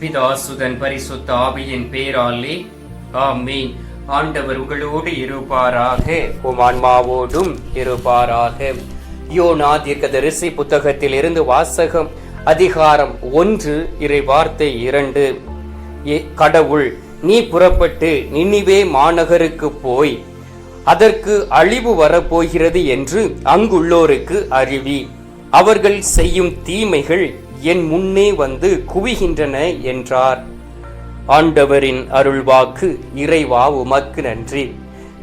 பிதாசுதன் பரிசுத்த ஆவியின் பேராலே. ஆமீன். ஆண்டவர் உங்களோடு இருப்பாராக. உம் ஆன்மாவோடும் இருப்பாராக. யோனா தீர்க்கதரிசி புத்தகத்தில் இருந்து வாசகம் அதிகாரம் ஒன்று இறை வார்த்தை இரண்டு கடவுள் நீ புறப்பட்டு நினிவே மாநகருக்கு போய் அதற்கு அழிவு வரப்போகிறது என்று அங்குள்ளோருக்கு அறிவி. அவர்கள் செய்யும் தீமைகள் என் முன்னே வந்து குவிகின்றன என்றார். ஆண்டவரின் அருள்வாக்கு இறைவா உமக்கு நன்றி.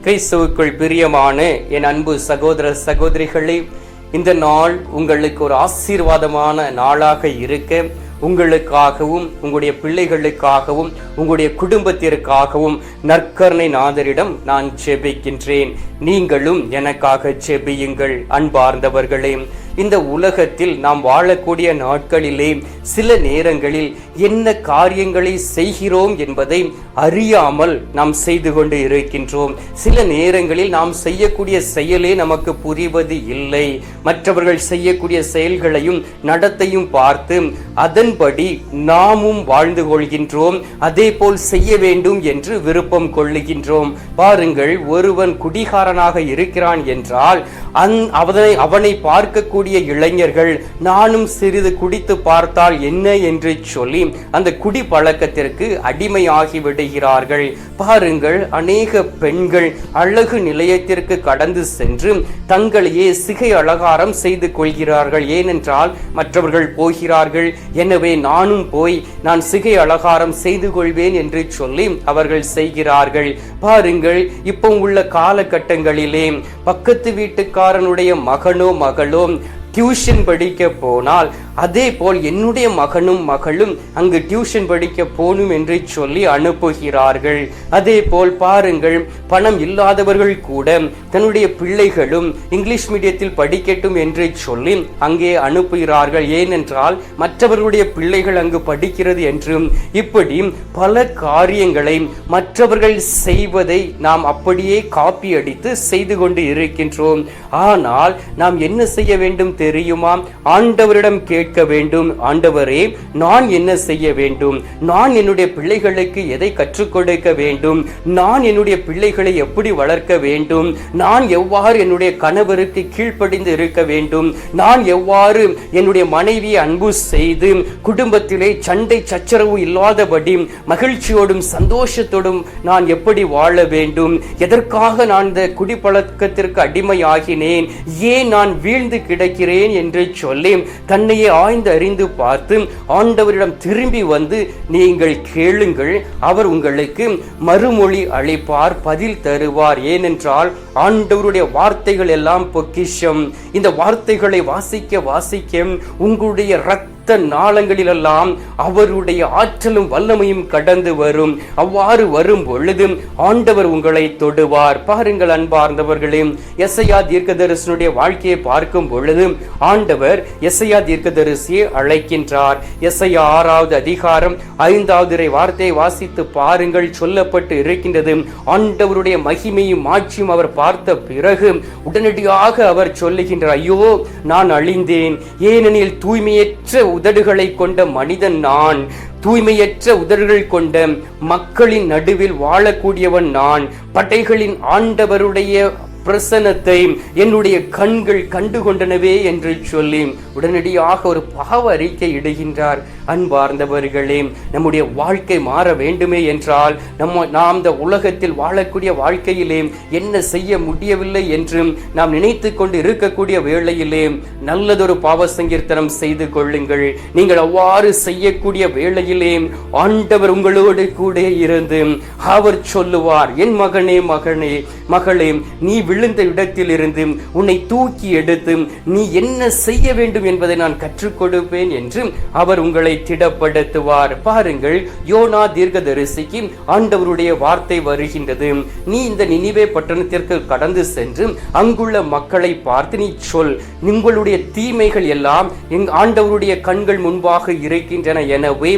கிறிஸ்துவுக்குள் பிரியமான என் அன்பு சகோதர சகோதரிகளே இந்த நாள் உங்களுக்கு ஒரு ஆசீர்வாதமான நாளாக இருக்க உங்களுக்காகவும் உங்களுடைய பிள்ளைகளுக்காகவும் உங்களுடைய குடும்பத்திற்காகவும் நற்கருணை நாதரிடம் நான் செபிக்கின்றேன் நீங்களும் எனக்காக செபியுங்கள் அன்பார்ந்தவர்களே. இந்த உலகத்தில் நாம் வாழக்கூடிய நாட்களிலே சில நேரங்களில் என்ன காரியங்களை செய்கிறோம் என்பதை அறியாமல் நாம் செய்து கொண்டு இருக்கின்றோம். சில நேரங்களில் நாம் செய்யக்கூடிய செயலே நமக்கு புரிவது இல்லை. மற்றவர்கள் செய்யக்கூடிய செயல்களையும் நடத்தையும் பார்த்து அதன்படி நாமும் வாழ்ந்து கொள்கின்றோம். அதே போல் செய்ய வேண்டும் என்று விருப்பம் கொள்ளுகின்றோம். பாருங்கள் ஒருவன் குடிகாரனாக இருக்கிறான் என்றால் அந் அவனை அவனை பார்க்கக்கூடிய இளைஞர்கள் நானும் சிறிது குடித்து பார்த்தால் என்ன என்று சொல்லி அந்த குடி பழக்கத்திற்கு அடிமையாகி விடுகிறார்கள். பாருங்கள் அநேக பெண்கள் அழகு நிலையத்திற்கு கடந்து சென்று தங்களையே சிகை அலங்காரம் செய்து கொள்கிறார்கள். ஏனென்றால் மற்றவர்கள் போகிறார்கள். எனவே நானும் போய் நான் சிகை அலங்காரம் செய்து கொள்வேன் என்று சொல்லி அவர்கள் செய்கிறார்கள். பாருங்கள் இப்போ உள்ள காலகட்டங்களிலே பக்கத்து வீட்டுக்காரனுடைய மகனோ மகளோ டியூஷன் படிக்க போனால் அதே போல் என்னுடைய மகனும் மகளும் அங்கு டியூஷன் படிக்க போகணும் என்று சொல்லி அனுப்புகிறார்கள். அதே போல் பாருங்கள் பணம் இல்லாதவர்கள் கூட தன்னுடைய பிள்ளைகளும் இங்கிலீஷ் மீடியத்தில் படிக்கட்டும் என்று சொல்லி அங்கே அனுப்புகிறார்கள். ஏனென்றால் மற்றவர்களுடைய பிள்ளைகள் அங்கு படிக்கிறது என்றும் இப்படி பல காரியங்களை மற்றவர்கள் செய்வதை நாம் அப்படியே காப்பி அடித்து செய்து கொண்டு இருக்கின்றோம். ஆனால் நாம் என்ன செய்ய வேண்டும் தெரியுமா? ஆண்டவரிடம் கேட்க வேண்டும். ஆண்டவரே நான் என்ன செய்ய வேண்டும்? நான் என்னுடைய பிள்ளைகளுக்கு எதை கற்றுக் கொடுக்க வேண்டும்? நான் என்னுடைய பிள்ளைகளை எப்படி வளர்க்க வேண்டும்? நான் எவ்வாறு என்னுடைய கணவருக்கு கீழ்ப்படிந்து இருக்க வேண்டும்? நான் எவ்வாறு என்னுடைய மனைவியை அன்பு செய்து குடும்பத்திலே சண்டை சச்சரவு இல்லாதபடி மகிழ்ச்சியோடும் சந்தோஷத்தோடும் நான் எப்படி வாழ வேண்டும்? எதற்காக நான் இந்த குடிப்பழக்கத்திற்கு அடிமையாகினேன்? ஏன் நான் வீழ்ந்து கிடக்கிறேன்? என்று சொல்லி தன்னையே ஆய்ந்து அறிந்து பார்த்து ஆண்டவரிடம் திரும்பி வந்து நீங்கள் கேளுங்கள் அவர் உங்களுக்கு மறுமொழி அளிப்பார் பதில் தருவார். ஏனென்றால் ஆண்டவருடைய வார்த்தைகள் எல்லாம் பொக்கிஷம். இந்த வார்த்தைகளை வாசிக்க வாசிக்க உங்களுடைய ரத்த இரத்த நாளங்களிலெல்லாம் அவருடைய ஆற்றலும் வல்லமையும் கடந்து வரும். அவ்வாறு வரும் பொழுது ஆண்டவர் உங்களை தொடுவார். பாருங்கள் அன்பார்ந்தவர்களே எஸ்ஐயா தீர்க்கதரிசனுடைய வாழ்க்கையை பார்க்கும் பொழுது ஆண்டவர் எஸ்ஐயா தீர்க்கதரிசியை அழைக்கின்றார். எஸ்ஐயா ஆறாவது அதிகாரம் ஐந்தாவது வார்த்தையை வாசித்து பாருங்கள். சொல்லப்பட்டு இருக்கின்றது ஆண்டவருடைய மகிமையும் ஆட்சியும் அவர் பார்த்த பிறகு உடனடியாக அவர் சொல்லுகின்றார் ஐயோ நான் அழிந்தேன். ஏனெனில் தூய்மையற்ற உதடுகளை கொண்ட மனிதன் நான் தூய்மையற்ற உதடுகள் கொண்ட மக்களின் நடுவில் வாழக்கூடியவன் நான் படைகளின் ஆண்டவருடைய பிரசனத்தை என்னுடைய கண்கள் கண்டு கொண்டனவே என்று சொல்லி உடனடியாக ஒரு பாவ அறிக்கை இடுகின்றார். அன்பார்ந்தவர்களே நம்முடைய வாழ்க்கை மாற வேண்டுமே என்றால் நம்ம நாம் இந்த உலகத்தில் வாழக்கூடிய வாழ்க்கையிலே என்ன செய்ய முடியவில்லை என்று நாம் நினைத்து கொண்டு இருக்கக்கூடிய வேளையிலே நல்லதொரு பாவ சங்கீர்த்தனம் செய்து கொள்ளுங்கள். நீங்கள் அவ்வாறு செய்யக்கூடிய வேளையிலே ஆண்டவர் உங்களோடு கூட இருந்து அவர் சொல்லுவார் என் மகனே மகனே மகளே நீ விழுந்த இடத்திலிருந்து உன்னை தூக்கி எடுத்து நீ என்ன செய்ய வேண்டும் என்பதை நான் கற்றுக் கொடுப்பேன் என்று அவர் உங்களை திடப்படுத்துவார். பாருங்கள் யோனா தீர்க்கதரிசிக்கு ஆண்டவருடைய வார்த்தை வருகின்றது. நீ இந்த நினைவே பட்டணத்திற்கு கடந்து சென்று அங்குள்ள மக்களை பார்த்து நீ சொல் உங்களுடைய தீமைகள் எல்லாம் எங் ஆண்டவருடைய கண்கள் முன்பாக இருக்கின்றன எனவே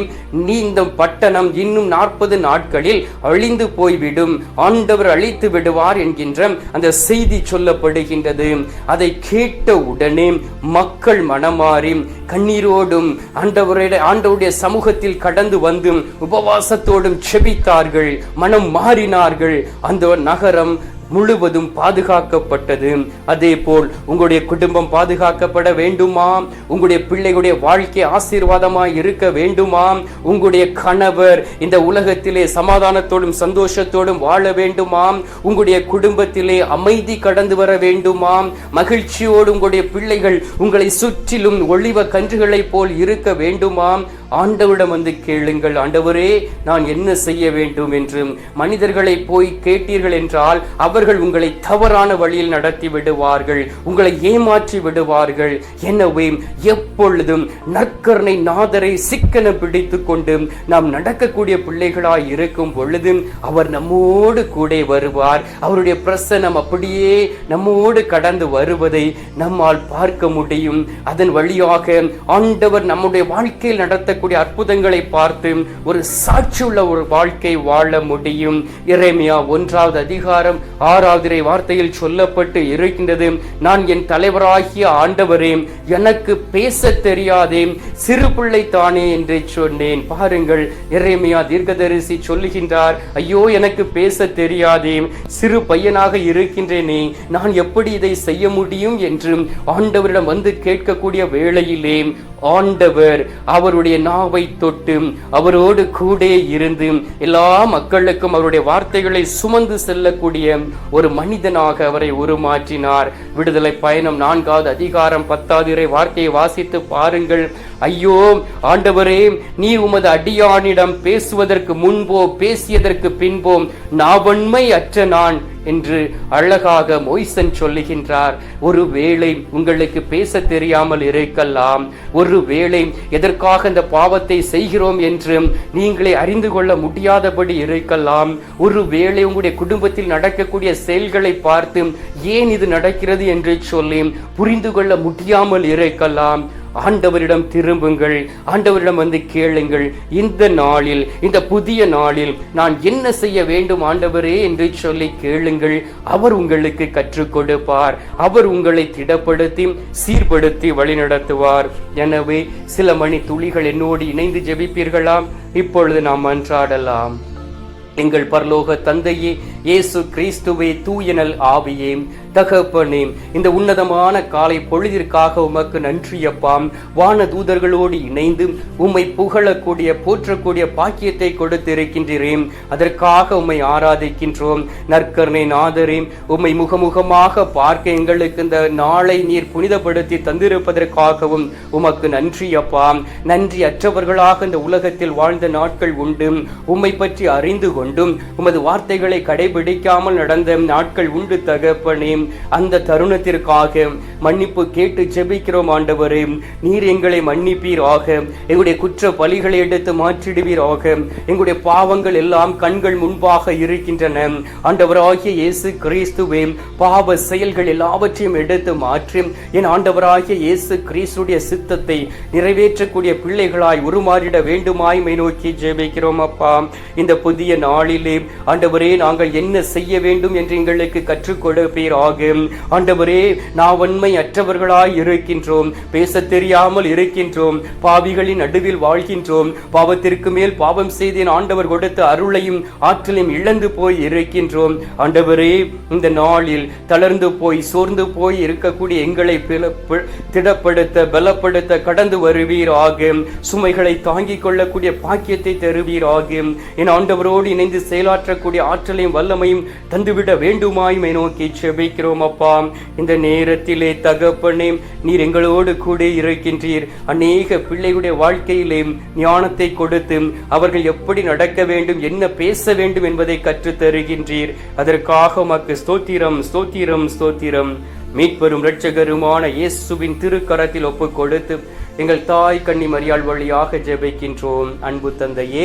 நீ இந்த பட்டணம் இன்னும் நாற்பது நாட்களில் அழிந்து போய்விடும். ஆண்டவர் அழித்து விடுவார் என்கின்ற அந்த செய்தி சொல்லப்படுகின்றது. அதை கேட்ட உடனே மக்கள் மனமாறி கண்ணீரோடும் ஆண்டவருடைய ஆண்டவருடைய சமூகத்தில் கடந்து வந்து உபவாசத்தோடும் செபித்தார்கள். மனம் மாறினார்கள். அந்த நகரம் முழுவதும் பாதுகாக்கப்பட்டது. அதே போல் உங்களுடைய குடும்பம் பாதுகாக்கப்பட வேண்டுமா? உங்களுடைய பிள்ளைகளுடைய வாழ்க்கை ஆசீர்வாதமாய் இருக்க வேண்டுமா? உங்களுடைய கணவர் இந்த உலகத்திலே சமாதானத்தோடும் சந்தோஷத்தோடும் வாழ வேண்டுமா? உங்களுடைய குடும்பத்திலே அமைதி கடந்து வர வேண்டுமா? மகிழ்ச்சியோடு உங்களுடைய பிள்ளைகள் உங்களை சுற்றிலும் ஒளிவ கன்றுகளைப் போல் இருக்க வேண்டுமா? ஆண்டவரிடம் வந்து கேளுங்கள். ஆண்டவரே நான் என்ன செய்ய வேண்டும் என்று மனிதர்களை போய் கேட்டீர்கள் என்றால் அவர்கள் உங்களை தவறான வழியில் நடத்தி விடுவார்கள் உங்களை ஏமாற்றி விடுவார்கள். எனவே எப்பொழுதும் நற்கருணை நாதரை சிக்கன பிடித்து கொண்டு நாம் நடக்கக்கூடிய பிள்ளைகளாய் இருக்கும் பொழுது அவர் நம்மோடு கூட வருவார். அவருடைய பிரசனம் அப்படியே நம்மோடு கடந்து வருவதை நம்மால் பார்க்க முடியும். அதன் வழியாக ஆண்டவர் நம்முடைய வாழ்க்கையில் நடத்த நடத்தக்கூடிய அற்புதங்களை பார்த்து ஒரு சாட்சியுள்ள ஒரு வாழ்க்கை வாழ முடியும். இறைமையா ஒன்றாவது அதிகாரம் ஆறாவது வார்த்தையில் சொல்லப்பட்டு இருக்கின்றது. நான் என் தலைவராகிய ஆண்டவரே எனக்கு பேச தெரியாதே சிறு பிள்ளை தானே என்று சொன்னேன். பாருங்கள் இறைமையா தீர்க்கதரிசி சொல்லுகின்றார் ஐயோ எனக்கு பேச தெரியாதே சிறு பையனாக இருக்கின்றேனே நான் எப்படி இதை செய்ய முடியும்? என்று ஆண்டவரிடம் வந்து கேட்கக்கூடிய வேளையிலே ஆண்டவர் அவருடைய நாவை தொட்டு அவரோடு கூட இருந்து எல்லா மக்களுக்கும் அவருடைய வார்த்தைகளை சுமந்து செல்லக்கூடிய ஒரு மனிதனாக அவரை உருமாற்றினார். விடுதலை பயணம் நான்காவது அதிகாரம் பத்தாவது இறை வார்த்தையை வாசித்து பாருங்கள். ஐயோ ஆண்டவரே நீ உமது அடியானிடம் பேசுவதற்கு முன்போ பேசியதற்கு பின்போ நாவன்மை அற்ற நான் என்று அழகாக மொய்சன் சொல்லுகின்றார் ஒருவேளை உங்களுக்கு பேச தெரியாமல் இருக்கலாம். ஒருவேளை எதற்காக இந்த பாவத்தை செய்கிறோம் என்று நீங்களே அறிந்து கொள்ள முடியாதபடி இருக்கலாம். ஒருவேளை உங்களுடைய குடும்பத்தில் நடக்கக்கூடிய செயல்களை பார்த்து ஏன் இது நடக்கிறது என்று சொல்லி புரிந்து கொள்ள முடியாமல் இருக்கலாம். ஆண்டவரிடம் திரும்புங்கள் ஆண்டவரிடம் வந்து கேளுங்கள். இந்த நாளில் இந்த புதிய நாளில் நான் என்ன செய்ய வேண்டும் ஆண்டவரே என்று சொல்லி கேளுங்கள். அவர் உங்களுக்கு கற்றுக் கொடுப்பார். அவர் உங்களை திடப்படுத்தி சீர்படுத்தி வழிநடத்துவார். எனவே சில மணி துளிகள் என்னோடு இணைந்து ஜெபிப்பீர்களாம். இப்பொழுது நாம் அன்றாடலாம். எங்கள் பரலோக தந்தையே இயேசு கிறிஸ்துவே தூயனல் ஆவியே தகப்பனே இந்த உன்னதமான காலை பொழுதிற்காக உமக்கு நன்றியப்பாம். வான தூதர்களோடு இணைந்து உம்மை புகழக்கூடிய போற்றக்கூடிய பாக்கியத்தை கொடுத்திருக்கின்றேன். அதற்காக உம்மை ஆராதிக்கின்றோம். நற்கர்ணை நாதரே உம்மை முகமுகமாக பார்க்க எங்களுக்கு இந்த நாளை நீர் புனிதப்படுத்தி தந்திருப்பதற்காகவும் உமக்கு நன்றி அப்பாம் நன்றி அற்றவர்களாக இந்த உலகத்தில் வாழ்ந்த நாட்கள் உண்டு உம்மை பற்றி அறிந்து கொண்டும் உமது வார்த்தைகளை பிடிக்காமல் நடந்த நாட்கள் உண்டு தகப்பனே. அந்த தருணத்திற்காக மன்னிப்பு கேட்டு ஜெபிக்கிறோம் ஆண்டவரே. நீர் எங்களை மன்னிப்பீராக. எங்களுடைய குற்ற பலிகளை எடுத்து மாற்றிடுவீராக. எங்களுடைய பாவங்கள் எல்லாம் கண்கள் முன்பாக இருக்கின்றன. ஆண்டவராகிய இயேசு கிறிஸ்துவே பாவ செயல்கள் எல்லாவற்றையும் எடுத்து மாற்றி என் ஆண்டவராகிய இயேசு கிறிஸ்துடைய சித்தத்தை நிறைவேற்றக்கூடிய பிள்ளைகளாய் உருமாறிட வேண்டுமாய் மை நோக்கி ஜெபிக்கிறோம் அப்பா. இந்த புதிய நாளிலே ஆண்டவரே நாங்கள் என் என்ன செய்ய வேண்டும் என்று எங்களுக்கு கற்றுக் கொடுப்பீர் ஆகும் ஆண்டவரே நான் நாவன்மை அற்றவர்களாய் இருக்கின்றோம். பேச தெரியாமல் இருக்கின்றோம். பாவிகளின் நடுவில் வாழ்கின்றோம். பாவத்திற்கு மேல் பாவம் செய்தேன் ஆண்டவர் கொடுத்த அருளையும் ஆற்றலையும் இழந்து போய் இருக்கின்றோம். ஆண்டவரே இந்த நாளில் தளர்ந்து போய் சோர்ந்து போய் இருக்கக்கூடிய எங்களை திடப்படுத்த பலப்படுத்த கடந்து வருவீர் ஆகும் சுமைகளை தாங்கிக் கொள்ளக்கூடிய பாக்கியத்தை தருவீர் ஆகும் என் ஆண்டவரோடு இணைந்து செயலாற்றக்கூடிய ஆற்றலையும் வல்ல வல்லமையும் தந்துவிட வேண்டுமாயுமே நோக்கி செபிக்கிறோம் அப்பா. இந்த நேரத்திலே தகப்பனே நீர் எங்களோடு கூட இருக்கின்றீர். அநேக பிள்ளைகளுடைய வாழ்க்கையிலே ஞானத்தை கொடுத்து அவர்கள் எப்படி நடக்க வேண்டும் என்ன பேச வேண்டும் என்பதை கற்று தருகின்றீர். அதற்காக உமக்கு ஸ்தோத்திரம் ஸ்தோத்திரம் ஸ்தோத்திரம். மீட்பெரும் இரட்சகருமான இயேசுவின் திருக்கரத்தில் ஒப்புக் கொடுத்து எங்கள் தாய் கன்னி மரியாள் வழியாக ஜெபிக்கின்றோம். அன்பு தந்தையே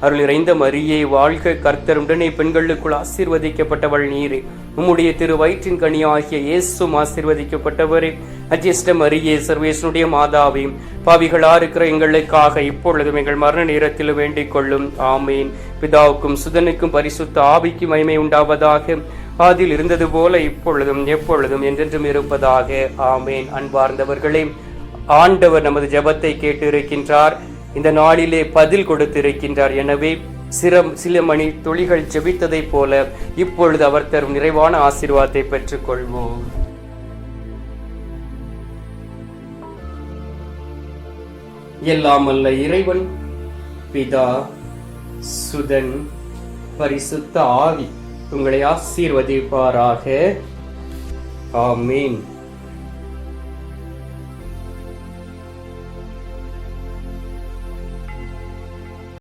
அருள் நிறைந்த மரியே வாழ்க கர்த்தருடனே பெண்களுக்குள் ஆசீர்வதிக்கப்பட்டவள் நீரே. உம்முடைய திரு வயிற்றின் கனியாகிய இயேசும் ஆசீர்வதிக்கப்பட்டவரே. அஜிஷ்ட மரியே சர்வேசனுடைய மாதாவே பாவிகளா இருக்கிற எங்களுக்காக இப்பொழுதும் எங்கள் மரண நேரத்தில் வேண்டிக் கொள்ளும். ஆமேன். பிதாவுக்கும் சுதனுக்கும் பரிசுத்த ஆவிக்கும் மகிமை உண்டாவதாக. அதில் இருந்தது போல இப்பொழுதும் எப்பொழுதும் என்றென்றும் இருப்பதாக. ஆமேன். அன்பார்ந்தவர்களே ஆண்டவர் நமது ஜெபத்தை கேட்டு இருக்கின்றார். இந்த நாளிலே பதில் கொடுத்திருக்கின்றார். எனவே சிரம் சில மணி துளிகள் ஜெபித்ததைப் போல இப்பொழுது அவர் தரும் நிறைவான ஆசீர்வாதத்தை பெற்றுக்கொள்வோம். எல்லாம் அல்ல இறைவன் பிதா சுதன் பரிசுத்த ஆவி உங்களை ஆசீர்வதிப்பாராக. ஆமீன்.